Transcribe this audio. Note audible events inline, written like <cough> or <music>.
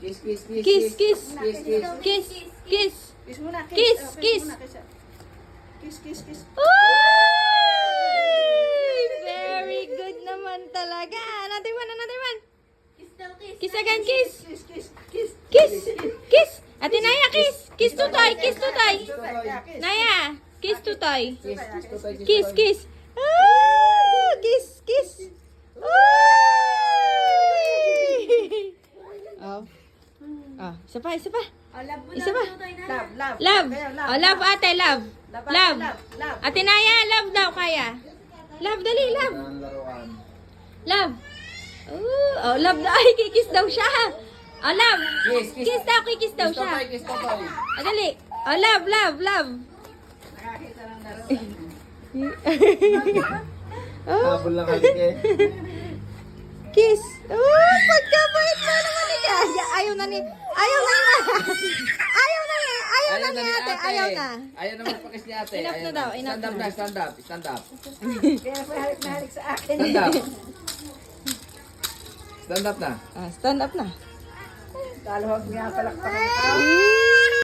Kiss, kiss, kiss. Kiss, kiss. Kiss, kiss. Kiss, kiss. Kiss muna, kiss. Kiss, kiss. kiss. Kiss, kiss, kiss. Uy! Very good naman talaga. Another one, another one. Kiss again, kiss. Kiss, kiss, kiss. Kiss, kiss. Ate Naya, kiss. Kiss tutoy, kiss tutoy. Kiss. Naya, kiss tutoy. Kiss, kiss, tutoy, Kiss, tutoy. kiss. Ah, kiss, kiss. Uy! Oh. Oh, isa pa, isa pa. Isa pa. Love, love. Love. Kaya, Oh, love, ate, love. Love, Love. love, love. Ate Naya, love daw kaya. Love, dali, love. Love. Oh, oh love daw. <laughs> Ay, kikis daw siya. Oh, love. Kiss, kiss. Kiss daw, kikis daw Kiss, siya. tutoy, kiss. Ah, dali. Oh, love, love, love. Nakakita ng laro. Oh, <laughs> Habol lang kami eh. <laughs> kiss. Oh, pagkabait mo naman ni Kaya. Ayaw na ni... Ayaw na ni... Ayaw na ni... Ayaw na ni ate. Ayaw na. Ayaw na magpakis ni ate. Enough Ayaw na daw, enough Stand up na. na, stand up. Stand up. Kaya pa halik na halik sa akin. Stand up. Stand up na. Ah, stand up na. Kalahog nga palakpakan ka. Eh,